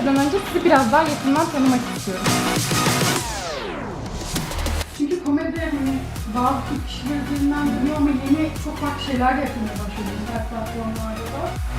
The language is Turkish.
şeyden önce sizi biraz daha yakından tanımak istiyorum. Çünkü komedi hani bazı Türk kişiler üzerinden dönüyor ama yeni çok farklı şeyler de yapmaya başladı internet platformlarda da.